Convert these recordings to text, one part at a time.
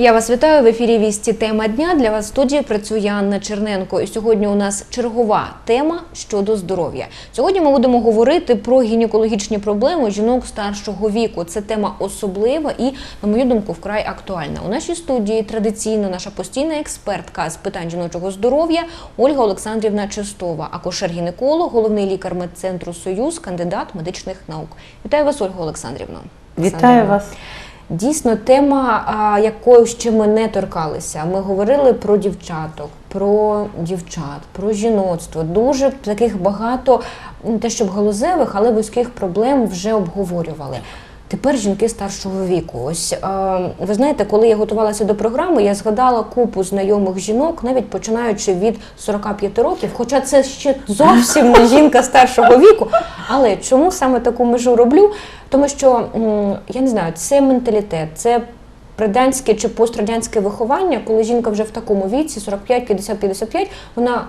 Я вас вітаю в ефірі Вісті. Тема дня для вас в студії працює Анна Черненко. І сьогодні у нас чергова тема щодо здоров'я. Сьогодні ми будемо говорити про гінекологічні проблеми жінок старшого віку. Це тема особлива і, на мою думку, вкрай актуальна. У нашій студії традиційно наша постійна експертка з питань жіночого здоров'я Ольга Олександрівна Чистова, акушер-гінеколог, головний лікар медцентру Союз, кандидат медичних наук. Вітаю вас, Ольга Олександрівна. Вітаю вас. Дійсно, тема, якою ще ми не торкалися. Ми говорили про дівчаток, про дівчат, про жіноцтво. Дуже таких багато не те, щоб галузевих, але вузьких проблем вже обговорювали. Тепер жінки старшого віку. Ось а, ви знаєте, коли я готувалася до програми, я згадала купу знайомих жінок, навіть починаючи від 45 років, хоча це ще зовсім не жінка старшого віку. Але чому саме таку межу роблю? Тому що я не знаю, це менталітет, це радянське чи пострадянське виховання, коли жінка вже в такому віці, 45, 50, 55, вона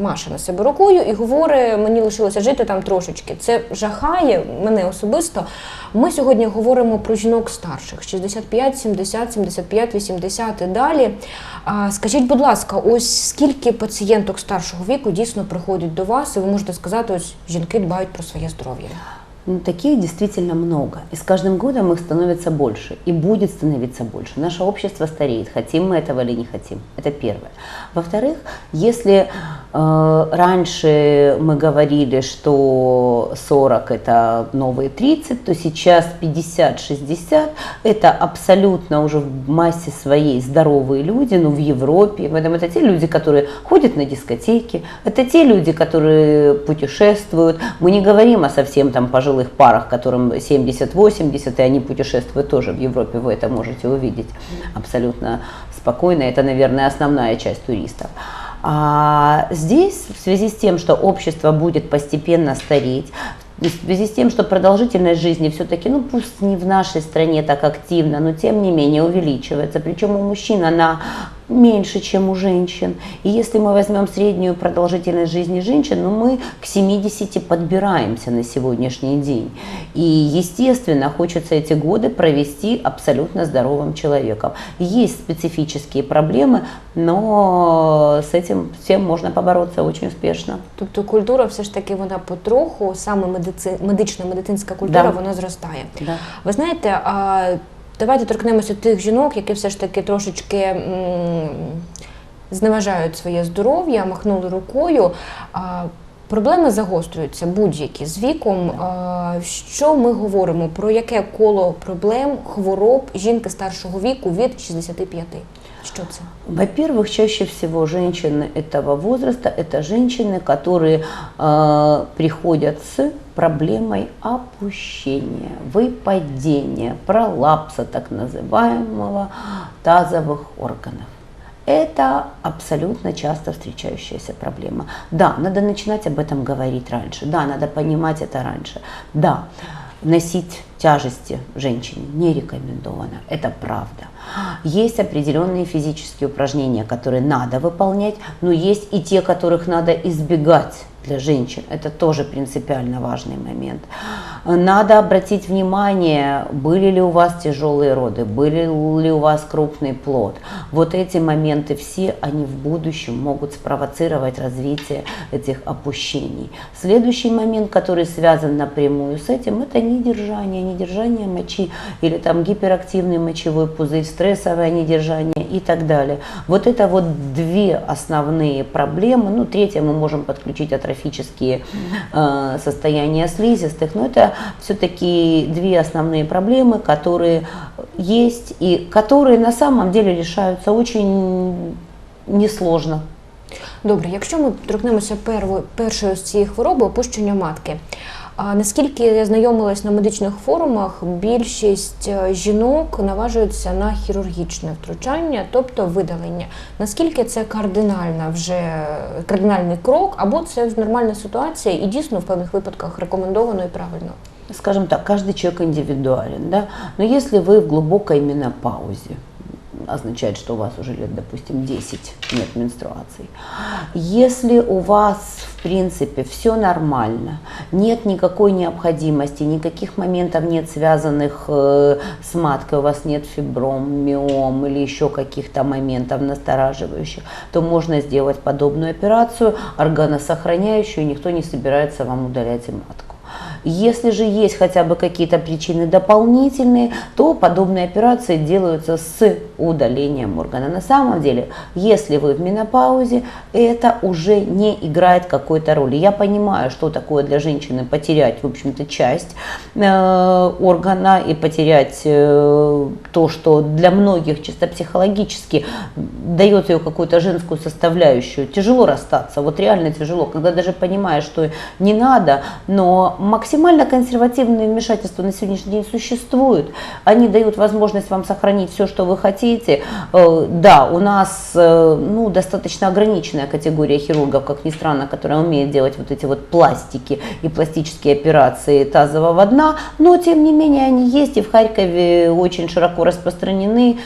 маше на себе рукою і говорить, мені лишилося жити там трошечки. Це жахає мене особисто. Ми сьогодні говоримо про жінок старших 65, 70, 75, 80 і далі. А, скажіть, будь ласка, ось скільки пацієнток старшого віку дійсно приходять до вас, і ви можете сказати, ось жінки дбають про своє здоров'я. Ну, таких действительно много. И с каждым годом их становится больше. И будет становиться больше. Наше общество стареет. Хотим мы этого или не хотим. Это первое. Во-вторых, если э, раньше мы говорили, что 40 это новые 30, то сейчас 50-60 это абсолютно уже в массе своей здоровые люди, ну в Европе. В этом это те люди, которые ходят на дискотеки, это те люди, которые путешествуют. Мы не говорим о совсем там пожилых парах, которым 70-80, и они путешествуют тоже в Европе, вы это можете увидеть абсолютно спокойно. Это, наверное, основная часть туристов. А здесь, в связи с тем, что общество будет постепенно стареть, в связи с тем, что продолжительность жизни все-таки, ну пусть не в нашей стране так активно, но тем не менее увеличивается. Причем у мужчин она меньше, чем у женщин. И если мы возьмем среднюю продолжительность жизни женщин, ну мы к 70 подбираемся на сегодняшний день. И естественно, хочется эти годы провести абсолютно здоровым человеком. Есть специфические проблемы, но с этим всем можно побороться очень успешно. Тобто культура все ж таки вона потроху, саме медици... медична медицинська культура, Да. вона зростає. Да. Ви знаєте, а, давайте торкнемося тих жінок, які все ж таки трошечки м, зневажають своє здоров'я, махнули рукою. А, Проблеми загострюються будь-які з віком. А, Що ми говоримо? Про яке коло проблем, хвороб жінки старшого віку від 65? Що це? Во-первых, чаще всего женщины этого возраста – это женщины, которые э, приходят с проблемой опущения, выпадения, пролапса так называемого тазовых органов. Это абсолютно часто встречающаяся проблема. Да, надо начинать об этом говорить раньше. Да, надо понимать это раньше. Да, носить тяжести женщине не рекомендовано. Это правда. Есть определенные физические упражнения, которые надо выполнять, но есть и те, которых надо избегать для женщин. Это тоже принципиально важный момент. Надо обратить внимание, были ли у вас тяжелые роды, были ли у вас крупный плод. Вот эти моменты все, они в будущем могут спровоцировать развитие этих опущений. Следующий момент, который связан напрямую с этим, это недержание, недержание мочи или там гиперактивный мочевой пузырь, стрессовое недержание и так далее. Вот это вот две основные проблемы. Ну, третье мы можем подключить атрофические э, состояния слизистых, но это все-таки две основные проблемы, которые есть и которые на самом деле решаются очень несложно. Добре, якщо ми торкнемося перво- першої з цієї хвороби опущення матки. Наскільки я знайомилась на медичних форумах, більшість е, жінок наважуються на хірургічне втручання, тобто видалення. Наскільки це кардинальна вже кардинальний крок, або це нормальна ситуація і дійсно в певних випадках рекомендовано і правильно? Скажем так, каждый человек индивидуален, да. Но если вы в глубокой менопаузе, означает, что у вас уже лет, допустим, 10 нет менструаций. Если у вас, в принципе, все нормально, нет никакой необходимости, никаких моментов нет связанных э, с маткой, у вас нет фибром, миом или еще каких-то моментов настораживающих, то можно сделать подобную операцию, органосохраняющую, никто не собирается вам удалять и матку. Если же есть хотя бы какие-то причины дополнительные, то подобные операции делаются с удалением органа. На самом деле, если вы в менопаузе, это уже не играет какой-то роли. Я понимаю, что такое для женщины потерять, в общем-то, часть э, органа и потерять э, то, что для многих чисто психологически дает ее какую-то женскую составляющую. Тяжело расстаться, вот реально тяжело, когда даже понимаешь, что не надо, но максимально Максимально консервативные вмешательства на сегодняшний день существуют. Они дают возможность вам сохранить все, что вы хотите. Э, да, у нас э, ну, достаточно ограниченная категория хирургов, как ни странно, которая умеет делать вот эти вот пластики и пластические операции тазового дна, но тем не менее они есть и в Харькове очень широко распространены.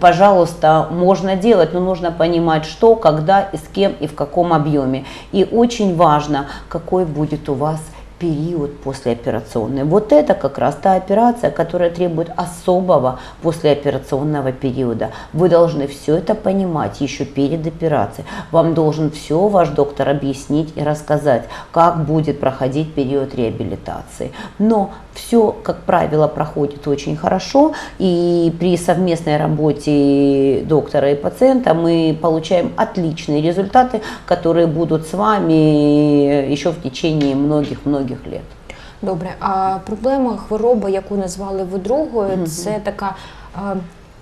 Пожалуйста, можно делать, но нужно понимать, что, когда и с кем и в каком объеме. И очень важно, какой будет у вас период послеоперационный. Вот это как раз та операция, которая требует особого послеоперационного периода. Вы должны все это понимать еще перед операцией. Вам должен все ваш доктор объяснить и рассказать, как будет проходить период реабилитации. Но все, как правило, проходит очень хорошо, и при совместной работе доктора и пациента мы получаем отличные результаты, которые будут с вами еще в течение многих-многих лет. Добре, а проблема хвороби, яку назвали ви другою, це така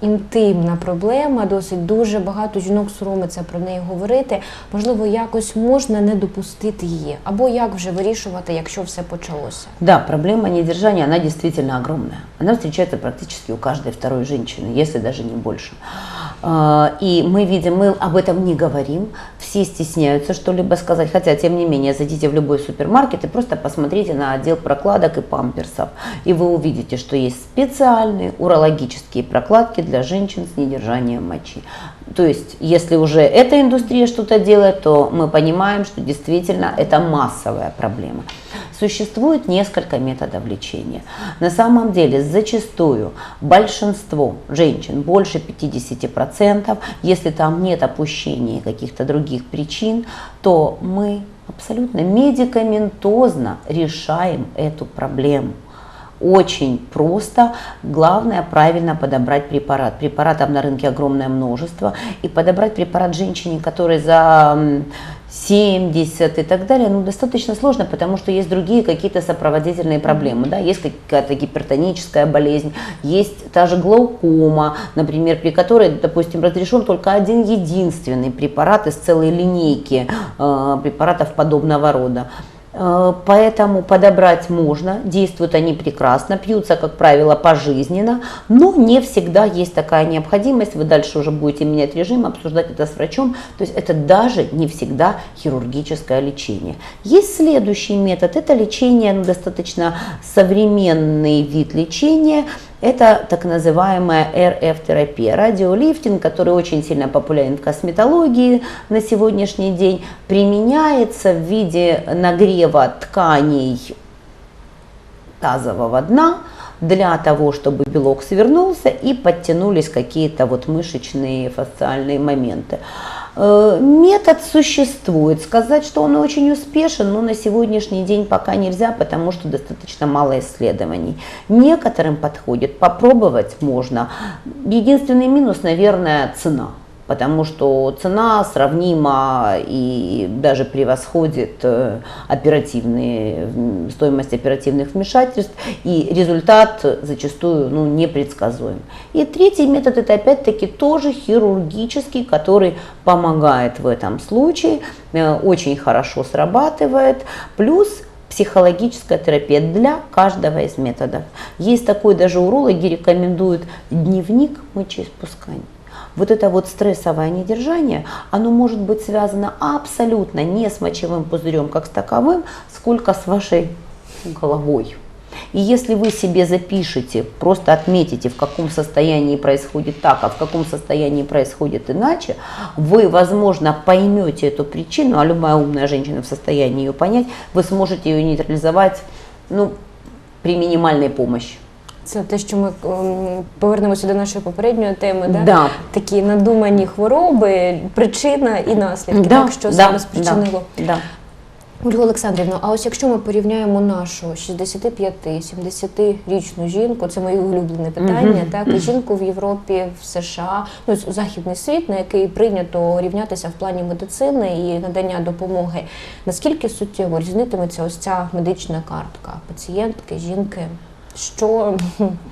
інтимна проблема, досить дуже багато жінок соромиться про неї говорити. Можливо, якось можна не допустити її, або як вже вирішувати, якщо все почалося. Да, проблема недержания, она действительно огромная. Она встречается практически у каждой второй женщины, если даже не больше. А, и мы видим, мы об этом не говорим, все стесняются что-либо сказать, хотя, тем не менее, зайдите в любой супермаркет и просто посмотрите на отдел прокладок и памперсов, и вы увидите, что есть специальные урологические прокладки для женщин с недержанием мочи. То есть, если уже эта индустрия что-то делает, то мы понимаем, что действительно это массовая проблема. Существует несколько методов лечения. На самом деле, зачастую большинство женщин, больше 50%, если там нет опущения каких-то других причин, то мы абсолютно медикаментозно решаем эту проблему очень просто. Главное правильно подобрать препарат. Препаратов на рынке огромное множество. И подобрать препарат женщине, которой за 70 и так далее, ну, достаточно сложно, потому что есть другие какие-то сопроводительные проблемы, да, есть какая-то гипертоническая болезнь, есть та же глаукома, например, при которой, допустим, разрешен только один единственный препарат из целой линейки э, препаратов подобного рода. Э, поэтому подобрать можно, действуют они прекрасно, пьются, как правило, пожизненно, но не всегда есть такая необходимость, вы дальше уже будете менять режим, обсуждать это с врачом, то есть это даже не всегда хирургическое лечение. Есть следующий метод, это лечение, ну, достаточно современный вид лечения, это так называемая РФ-терапия, радиолифтинг, который очень сильно популярен в косметологии на сегодняшний день, применяется в виде нагрева тканей тазового дна для того, чтобы белок свернулся и подтянулись какие-то вот мышечные фасциальные моменты. Э, метод существует. Сказать, что он очень успешен, но на сегодняшний день пока нельзя, потому что достаточно мало исследований. Некоторым подходит, попробовать можно. Единственный минус, наверное, цена потому что цена сравнима и даже превосходит э, оперативные, стоимость оперативных вмешательств, и результат зачастую ну, непредсказуем. И третий метод это опять-таки тоже хирургический, который помогает в этом случае, э, очень хорошо срабатывает, плюс психологическая терапия для каждого из методов. Есть такой даже урологи рекомендуют дневник мочеиспускания вот это вот стрессовое недержание, оно может быть связано абсолютно не с мочевым пузырем как с таковым, сколько с вашей головой. И если вы себе запишете, просто отметите, в каком состоянии происходит так, а в каком состоянии происходит иначе, вы, возможно, поймете эту причину, а любая умная женщина в состоянии ее понять, вы сможете ее нейтрализовать ну, при минимальной помощи. Це те, що ми ем, повернемося до нашої попередньої теми, да? Да. такі надумані хвороби, причина і наслідки, Да, так, що да, саме спричинило. Да, да. Ольга Олександрівна, а ось якщо ми порівняємо нашу 65-70-річну жінку, це моє улюблене питання, так і жінку в Європі, в США, ну західний світ, на який прийнято рівнятися в плані медицини і надання допомоги. Наскільки суттєво різнитиметься ось ця медична картка пацієнтки, жінки? Що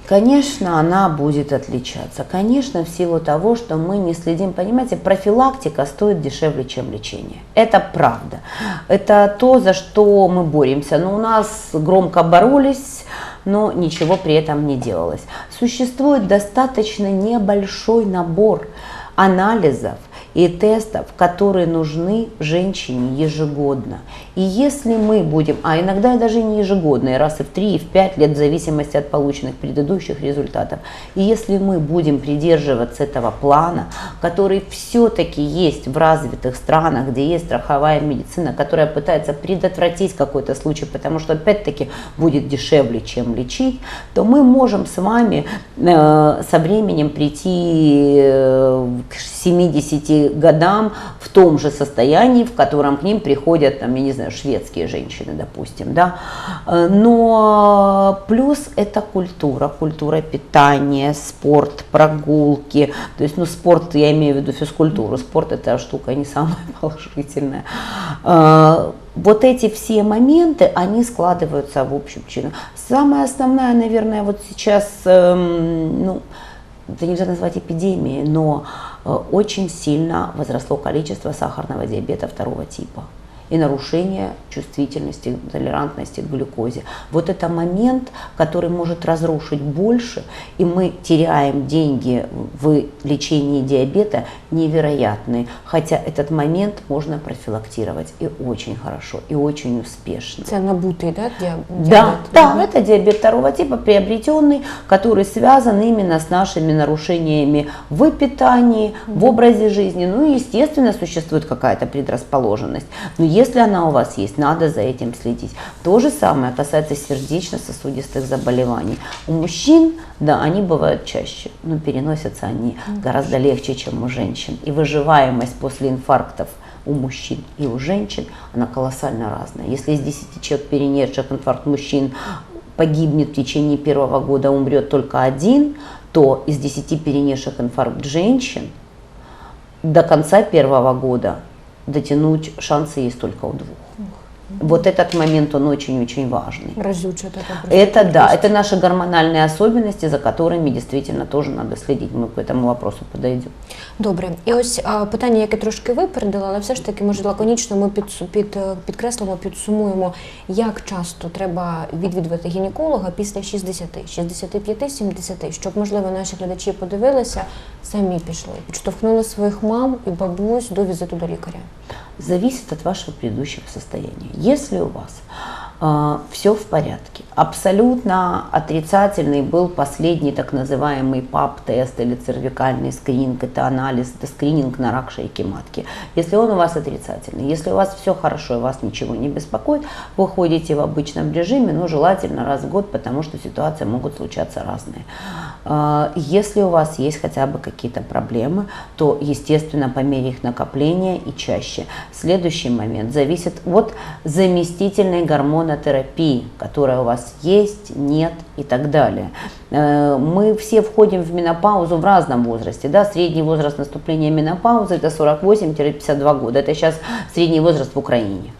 Конечно, она будет отличаться. Конечно, в силу того, что мы не следим. Понимаете, профилактика стоит дешевле, чем лечение. Это правда. Это то, за что мы боремся. Но у нас громко боролись, но ничего при этом не делалось. Существует достаточно небольшой набор анализов и тестов, которые нужны женщине ежегодно. И если мы будем, а иногда даже не ежегодно, и раз и в 3, и в 5 лет, в зависимости от полученных предыдущих результатов, и если мы будем придерживаться этого плана, который все-таки есть в развитых странах, где есть страховая медицина, которая пытается предотвратить какой-то случай, потому что опять-таки будет дешевле, чем лечить, то мы можем с вами э, со временем прийти э, к 70 годам в том же состоянии, в котором к ним приходят, там, я не знаю, шведские женщины, допустим, да. Э, Но плюс это культура, культура питания, спорт, прогулки. То есть, ну, спорт, я имею в виду физкультуру, спорт это штука не самая положительная. Э, Вот эти все моменты, они складываются в общую причину. Самая основная, наверное, вот сейчас, эм, ну, это нельзя назвать эпидемией, но э, очень сильно возросло количество сахарного диабета второго типа и нарушение чувствительности, толерантности к глюкозе. Вот это момент, который может разрушить больше, и мы теряем деньги в лечении диабета невероятные. Хотя этот момент можно профилактировать и очень хорошо, и очень успешно. це набутий, да, діаб- Да, да, это диабет второго типа, приобретенный, который связан именно с нашими нарушениями в питании, в образе жизни. Ну и, естественно, существует какая-то предрасположенность. Но если она у вас есть, надо за этим следить. То же самое касается сердечно-сосудистых заболеваний. У мужчин, да, они бывают чаще, но переносятся они гораздо легче, чем у женщин. И выживаемость после инфарктов у мужчин и у женщин, она колоссально разная. Если из 10 человек, перенесших инфаркт мужчин, погибнет в течение первого года, умрет только один, то из 10 перенесших инфаркт женщин до конца первого года дотянуть шансы есть только у двух. Вот этот момент, он очень-очень важный. Разюча така просто Это да, кількість. это наши гормональные особенности, за которыми действительно тоже надо следить. Мы к этому вопросу подойдем. Добре, і ось а, питання, яке трошки випередила, але все ж таки, може, лаконічно ми під, під, е, підкреслимо, підсумуємо, як часто треба відвідувати гінеколога після 60, 65, 70, щоб, можливо, наші глядачі подивилися, самі пішли, підштовхнули своїх мам і бабусь до візиту до лікаря. Зависит от вашего предыдущего состояния. Если у вас все в порядке, абсолютно отрицательный был последний так называемый ПАП-тест или цервикальный скрининг, это анализ, это скрининг на рак шейки матки. Если он у вас отрицательный, если у вас все хорошо и вас ничего не беспокоит, вы ходите в обычном режиме, но желательно раз в год, потому что ситуации могут случаться разные. А, Если у вас есть хотя бы какие-то проблемы, то, естественно, по мере их накопления и чаще. Следующий момент зависит от заместительной гормонотерапии, которая у вас есть, нет и так далее. Э, Мы все входим в менопаузу в разном возрасте. Да? Средний возраст наступления менопаузы это 48-52 года. Это сейчас средний возраст в Украине.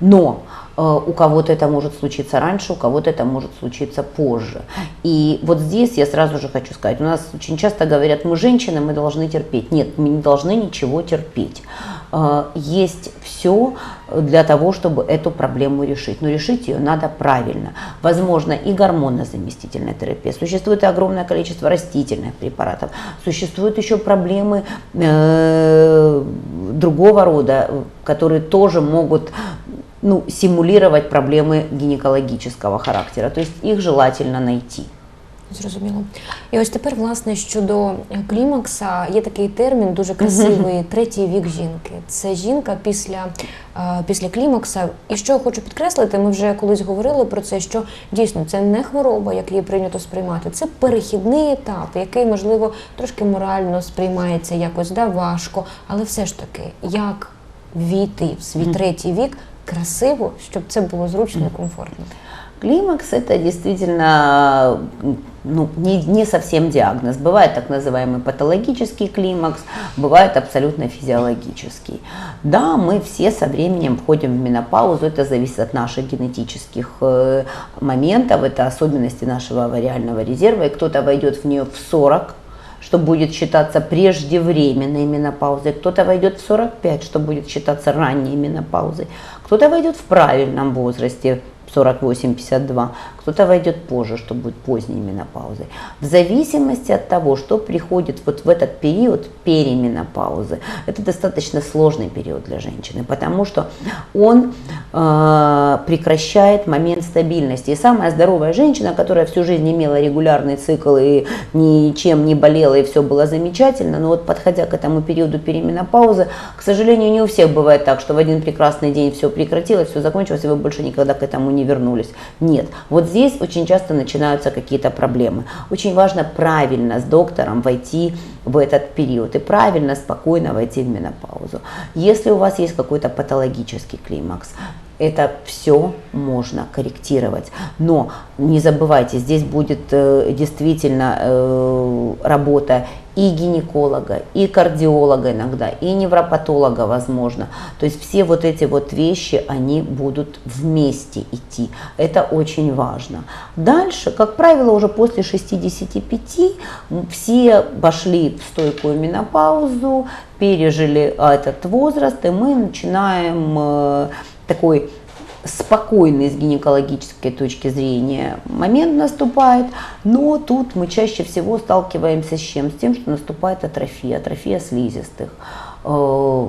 Но у кого-то это может случиться раньше, у кого-то это может случиться позже. И вот здесь я сразу же хочу сказать, у нас очень часто говорят, мы женщины, мы должны терпеть. Нет, мы не должны ничего терпеть. Э, Есть все для того, чтобы эту проблему решить. Но решить ее надо правильно. Возможно и гормонозаместительная терапия. Существует огромное количество растительных препаратов. Существуют еще проблемы э, другого рода, э, которые тоже могут ну, симулировать проблемы гинекологического характера. То есть их желательно найти. Зрозуміло. І ось тепер, власне, щодо клімакса, є такий термін дуже красивий третій вік жінки. Це жінка після, е, після клімакса. І що я хочу підкреслити, ми вже колись говорили про це, що дійсно це не хвороба, як її прийнято сприймати, це перехідний етап, який, можливо, трошки морально сприймається якось да, важко, але все ж таки, як війти в свій третій вік красиво, щоб це було зручно і комфортно. Климакс это действительно ну, не, не совсем диагноз. Бывает так называемый патологический климакс, бывает абсолютно физиологический. Да, мы все со временем входим в менопаузу, это зависит от наших генетических э, моментов, это особенности нашего авариального резерва, и кто-то войдет в нее в 40, что будет считаться преждевременной менопаузой, кто-то войдет в 45, что будет считаться ранней менопаузой, кто-то войдет в правильном возрасте, 48-52, кто-то войдет позже, что будет поздней менопаузой. В зависимости от того, что приходит вот в этот период переменопаузы, это достаточно сложный период для женщины, потому что он э, прекращает момент стабильности. И самая здоровая женщина, которая всю жизнь имела регулярный цикл и ничем не болела, и все было замечательно, но вот подходя к этому периоду переменопаузы, к сожалению, не у всех бывает так, что в один прекрасный день все прекратилось, все закончилось, и вы больше никогда к этому не вернулись. Нет. Вот здесь очень часто начинаются какие-то проблемы. Очень важно правильно с доктором войти в этот период и правильно, спокойно войти в менопаузу. Если у вас есть какой-то патологический климакс, это все можно корректировать. Но не забывайте, здесь будет э, действительно э, работа и гинеколога, и кардиолога иногда, и невропатолога, возможно. То есть все вот эти вот вещи, они будут вместе идти. Это очень важно. Дальше, как правило, уже после 65 м, все вошли в стойкую менопаузу, пережили этот возраст, и мы начинаем э, такой спокойный с гинекологической точки зрения момент наступает, но тут мы чаще всего сталкиваемся с чем? С тем, что наступает атрофия, атрофия слизистых. Э,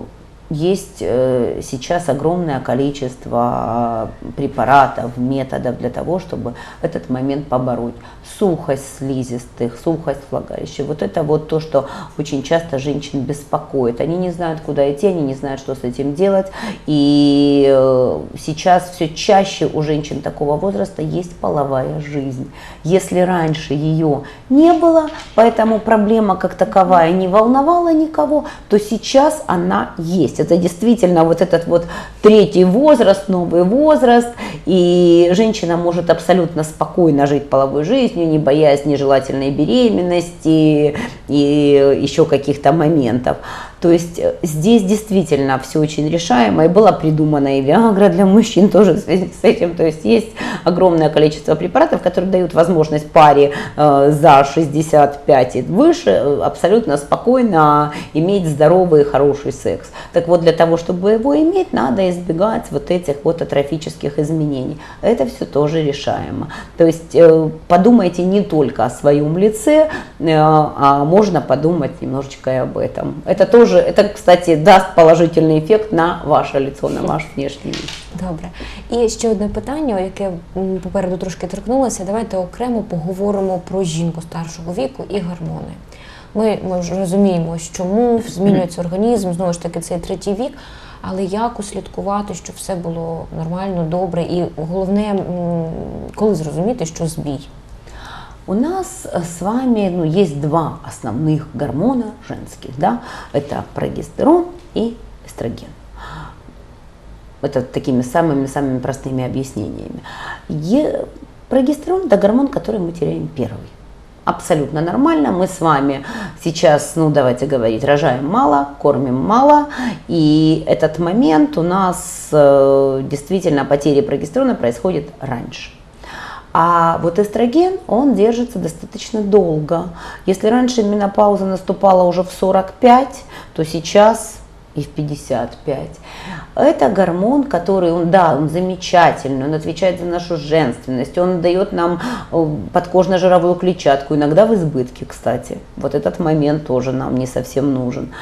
Есть э, сейчас огромное количество препаратов, методов для того, чтобы этот момент побороть. Сухость слизистых, сухость влагалища. Вот это вот то, что очень часто женщин беспокоит. Они не знают, куда идти, они не знают, что с этим делать. И э, сейчас все чаще у женщин такого возраста есть половая жизнь. Если раньше ее не было, поэтому проблема как таковая не волновала никого, то сейчас она есть. Это действительно вот этот вот третий возраст, новый возраст, и женщина может абсолютно спокойно жить половой жизнью, не боясь нежелательной беременности и еще каких-то моментов. То есть э, здесь действительно все очень решаемо, и была придумана и Виагра для мужчин тоже в связи с этим. То есть есть огромное количество препаратов, которые дают возможность паре э, за 65 и выше э, абсолютно спокойно иметь здоровый и хороший секс. Так вот, для того, чтобы его иметь, надо избегать вот этих вот атрофических изменений. Это все тоже решаемо. То есть э, подумайте не только о своем лице, э, а можно подумать немножечко и об этом. Это тоже, это, кстати, даст положительный эффект на ваше лицо, на ваш внешний вид. Добре. І ще одне питання, яке м, попереду трошки торкнулося. Давайте окремо поговоримо про жінку старшого віку і гормони. Ми, ми вже розуміємо, що мув, змінюється організм, знову ж таки, цей третій вік. Але як услідкувати, щоб все було нормально, добре, і головне, м, коли зрозуміти, що збій. У нас э, с вами ну, есть два основных гормона женских, да, это прогестерон и эстроген. Это такими самыми-самыми простыми объяснениями. Е- прогестерон – это гормон, который мы теряем первый. Абсолютно нормально. Мы с вами сейчас, ну давайте говорить, рожаем мало, кормим мало. И этот момент у нас э, действительно потери прогестерона происходит раньше. А вот эстроген, он держится достаточно долго. Если раньше менопауза наступала уже в 45, то сейчас и в 55. Это гормон, который, он, да, он замечательный, он отвечает за нашу женственность, он дает нам э, подкожно-жировую клетчатку, иногда в избытке, кстати. Вот этот момент тоже нам не совсем нужен.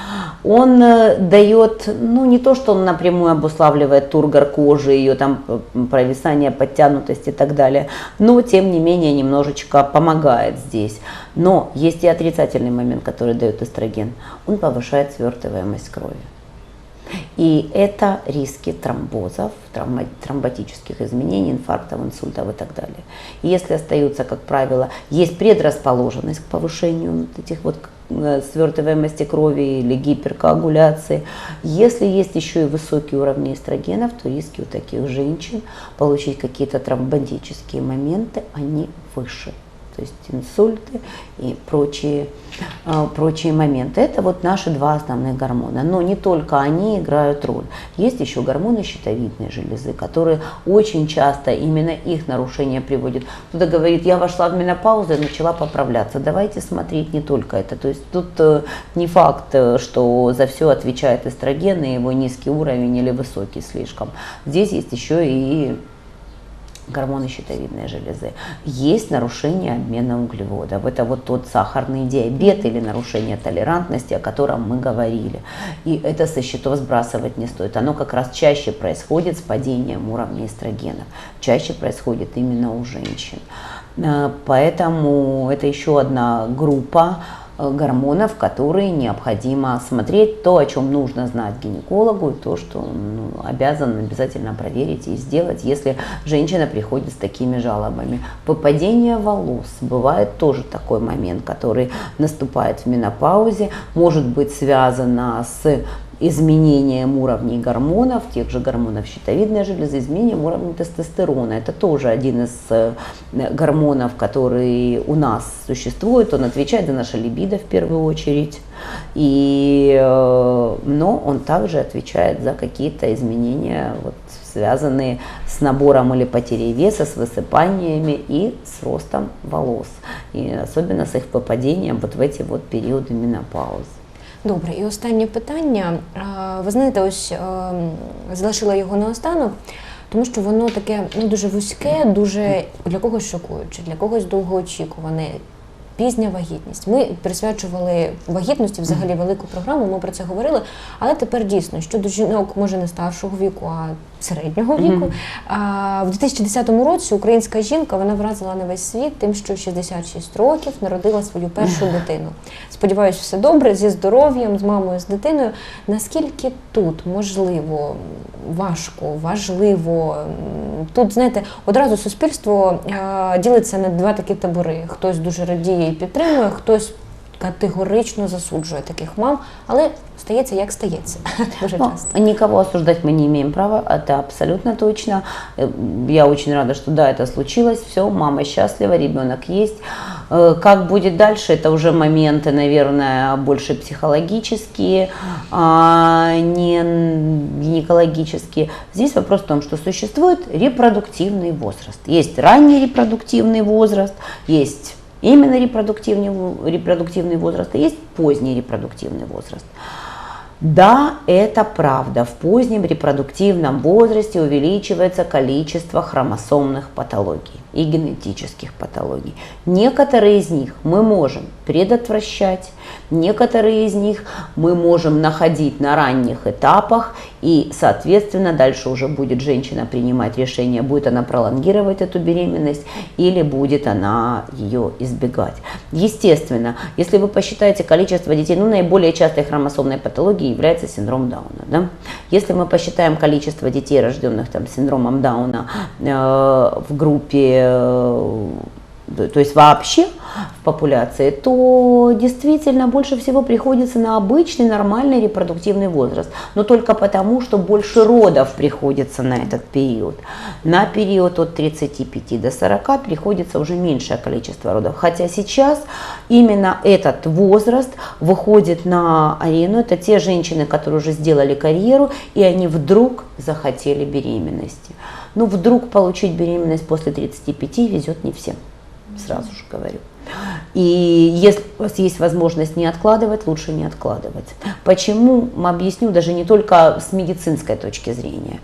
Он э, дает, ну не то, что он напрямую обуславливает тургор кожи, ее там э, провисание, подтянутость и так далее, но тем не менее немножечко помогает здесь. Но есть и отрицательный момент, который дает эстроген. Он повышает свертываемость крови. И это риски тромбозов, травма- тромботических изменений, инфарктов, инсультов и так далее. И если остаются, как правило, есть предрасположенность к повышению вот этих вот э, свертываемости крови или гиперкоагуляции. Если есть еще и высокие уровни эстрогенов, то риски у таких женщин получить какие-то тромботические моменты, они выше то есть инсульты и прочие, э, прочие моменты. Это вот наши два основных гормона. Но не только они играют роль. Есть еще гормоны щитовидной железы, которые очень часто именно их нарушение приводит. Кто-то говорит, я вошла в менопаузу и начала поправляться. Давайте смотреть не только это. То есть тут э, не факт, э, что за все отвечает эстроген и его низкий уровень или высокий слишком. Здесь есть еще и гормоны щитовидной железы. Есть нарушение обмена углеводов. Это вот тот сахарный диабет или нарушение толерантности, о котором мы говорили. И это со счетов сбрасывать не стоит. Оно как раз чаще происходит с падением уровня эстрогенов. Чаще происходит именно у женщин. Э, Поэтому это еще одна группа гормонов, которые необходимо смотреть, то, о чем нужно знать гинекологу, то, что он ну, обязан обязательно проверить и сделать, если женщина приходит с такими жалобами. Выпадение волос. Бывает тоже такой момент, который наступает в менопаузе, может быть связано с изменением уровней гормонов, тех же гормонов щитовидной железы, изменением уровня тестостерона. Это тоже один из э, гормонов, который у нас существует. Он отвечает за наше либидо в первую очередь. И, э, но он также отвечает за какие-то изменения, вот, связанные с набором или потерей веса, с высыпаниями и с ростом волос. И особенно с их попадением вот в эти вот периоды менопаузы. Добре, і останнє питання. Ви знаєте, ось е, залишила його наостанок, тому що воно таке ну, дуже вузьке, дуже для когось шокуюче, для когось довгоочікуване. Пізня вагітність. Ми присвячували вагітності взагалі велику програму, ми про це говорили. Але тепер дійсно щодо жінок, може не старшого віку, а середнього віку. А, в 2010 році українська жінка вона вразила на весь світ тим, що в 66 років народила свою першу дитину. Сподіваюсь, все добре зі здоров'ям, з мамою, з дитиною. Наскільки тут можливо, важко, важливо тут, знаєте, одразу суспільство е, ділиться на два такі табори: хтось дуже радіє і підтримує, хтось категорично засуджує таких мам, але стається як стається дуже Ну, часто. никого осуждать мы не имеем права, это абсолютно точно. Э, Я очень рада, что да, это случилось, все, мама счастлива, ребенок есть. Э, Как будет дальше, это уже моменты, наверное, больше психологические, а не гинекологические. Здесь вопрос в том, что существует репродуктивный возраст. Есть ранний репродуктивный возраст, есть именно репродуктивный, репродуктивный возраст, и есть поздний репродуктивный возраст. Да, это правда. В позднем репродуктивном возрасте увеличивается количество хромосомных патологий и генетических патологий. Некоторые из них мы можем предотвращать, некоторые из них мы можем находить на ранних этапах, и, соответственно, дальше уже будет женщина принимать решение, будет она пролонгировать эту беременность или будет она ее избегать. Естественно, если вы посчитаете количество детей, ну, наиболее частой хромосомной патологией является синдром Дауна. Да? Если мы посчитаем количество детей, рожденных там, синдромом Дауна э, в группе, э, то есть вообще в популяции, то действительно больше всего приходится на обычный нормальный репродуктивный возраст. Но только потому, что больше родов приходится на этот период. На период от 35 до 40 приходится уже меньшее количество родов. Хотя сейчас именно этот возраст выходит на арену. Это те женщины, которые уже сделали карьеру, и они вдруг захотели беременности. Ну, вдруг получить беременность после 35 везет не всем сразу же говорю. И если у вас есть возможность не откладывать, лучше не откладывать. Почему? Объясню даже не только с медицинской точки зрения.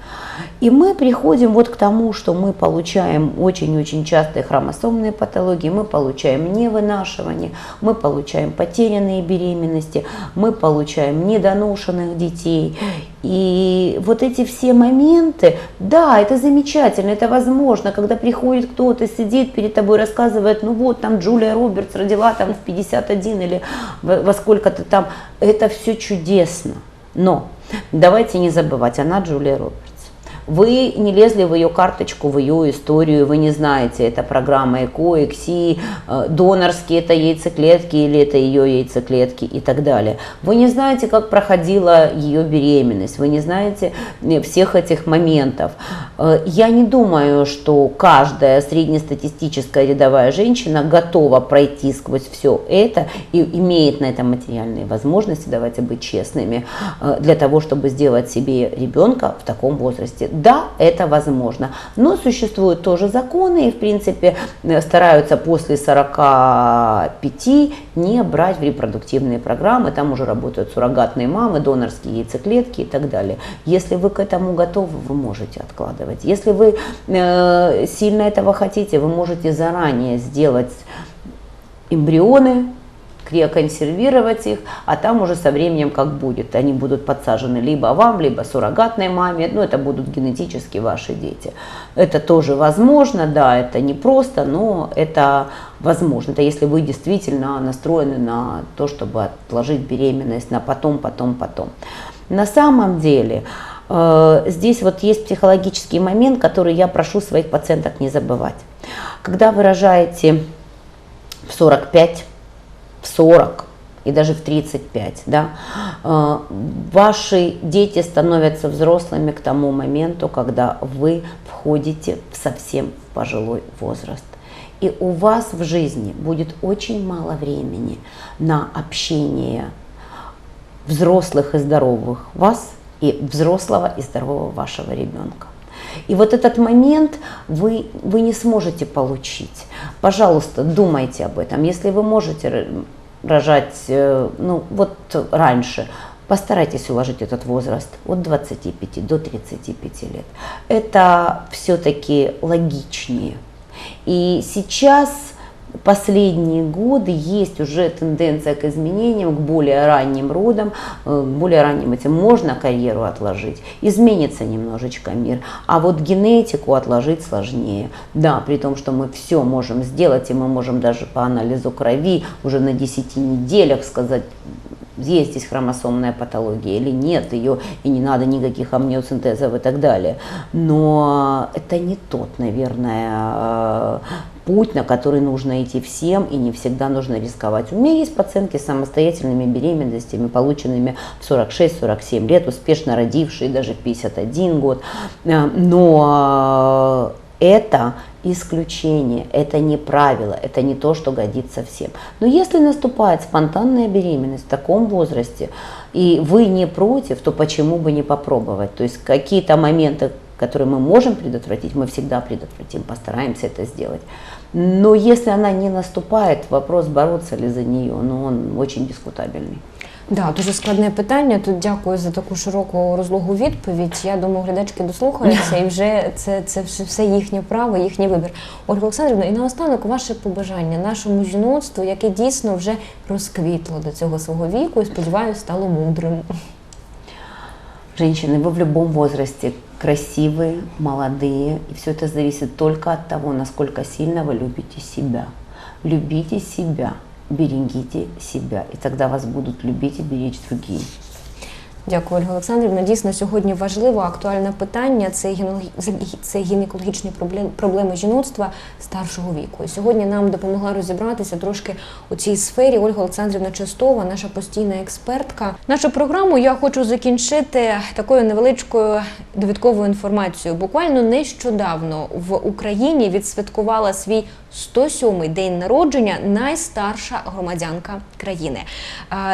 И мы приходим вот к тому, что мы получаем очень-очень частые хромосомные патологии, мы получаем невынашивание, мы получаем потерянные беременности, мы получаем недоношенных детей. И вот эти все моменты, да, это замечательно, это возможно, когда приходит кто-то, сидит перед тобой, рассказывает, ну вот там Джулия Робертс родила там в 51 или во сколько-то там, это все чудесно. Но давайте не забывать, она Джулия Робертс. Вы не лезли в ее карточку, в ее историю, вы не знаете, это программа ЭКО, ЭКСИ, э, донорские это яйцеклетки или это ее яйцеклетки и так далее. Вы не знаете, как проходила ее беременность, вы не знаете э, всех этих моментов. Э, Я не думаю, что каждая среднестатистическая рядовая женщина готова пройти сквозь все это и имеет на это материальные возможности, давайте быть честными, для того, чтобы сделать себе ребенка в таком возрасте. Да, это возможно, но существуют тоже законы, и в принципе э, стараются после 45 не брать в репродуктивные программы, там уже работают суррогатные мамы, донорские яйцеклетки и так далее. Если вы к этому готовы, вы можете откладывать. Если вы э, сильно этого хотите, вы можете заранее сделать эмбрионы, криоконсервировать их, а там уже со временем как будет. Они будут подсажены либо вам, либо суррогатной маме, ну это будут генетически ваши дети. Это тоже возможно, да, это не просто, но это возможно. Это если вы действительно настроены на то, чтобы отложить беременность на потом, потом, потом. На самом деле, э, здесь вот есть психологический момент, который я прошу своих пациенток не забывать. Когда вы рожаете в 45, в 40 и даже в 35, да, э, ваши дети становятся взрослыми к тому моменту, когда вы входите в совсем пожилой возраст. И у вас в жизни будет очень мало времени на общение взрослых и здоровых вас и взрослого и здорового вашего ребенка. И вот этот момент вы, вы не сможете получить. Пожалуйста, думайте об этом. Если вы можете рожать, э, ну вот раньше, постарайтесь уложить этот возраст от 25 до 35 лет. Это все-таки логичнее. И сейчас последние годы есть уже тенденция к изменениям, к более ранним родам, э, к более ранним этим можно карьеру отложить, изменится немножечко мир, а вот генетику отложить сложнее. Да, при том, что мы все можем сделать, и мы можем даже по анализу крови уже на 10 неделях сказать, есть здесь хромосомная патология или нет ее, и не надо никаких амниоцентезов и так далее. Но это не тот, наверное, э, путь, на который нужно идти всем, и не всегда нужно рисковать. У меня есть пациентки с самостоятельными беременностями, полученными в 46-47 лет, успешно родившие даже в 51 год. Э, Но э, это исключение, это не правило, это не то, что годится всем. Но если наступает спонтанная беременность в таком возрасте, и вы не против, то почему бы не попробовать? То есть какие-то моменты, которые мы можем предотвратить, мы всегда предотвратим, постараемся это сделать. Но если она не наступает, вопрос бороться ли за нее, ну, он очень дискутабельный. Да, дуже складне питання. Тут дякую за таку широку розлогу відповідь. Я думаю, глядачки дослухаються, і вже це, це все- все їхнє право, їхній вибір. Ольга Олександрівна, і наостанок ваше побажання нашому жіноцтву, яке дійсно вже розквітло до цього свого віку і сподіваюся, стало мудрим. Женщины, вы в любом возрасте Красивые, молодые, и все это зависит только от того, насколько сильно вы любите себя. Любите себя, берегите себя, и тогда вас будут любить и беречь другие. Дякую, Ольга Олександрівна. Дійсно, сьогодні важливе, актуальне питання це, це гінекологічні проблем- проблеми жіноцтва старшого віку. І сьогодні нам допомогла розібратися трошки у цій сфері Ольга Олександрівна Чистова, наша постійна експертка. Нашу програму я хочу закінчити такою невеличкою довідковою інформацією. Буквально нещодавно в Україні відсвяткувала свій 107-й день народження найстарша громадянка країни.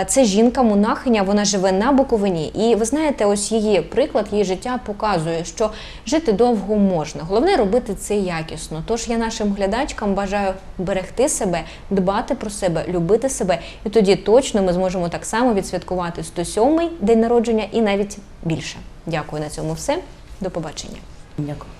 Це жінка монахиня. Вона живе на Буковині. Ні. І ви знаєте, ось її приклад, її життя показує, що жити довго можна. Головне робити це якісно. Тож я нашим глядачкам бажаю берегти себе, дбати про себе, любити себе, і тоді точно ми зможемо так само відсвяткувати 107-й день народження і навіть більше. Дякую на цьому все. До побачення. Дякую.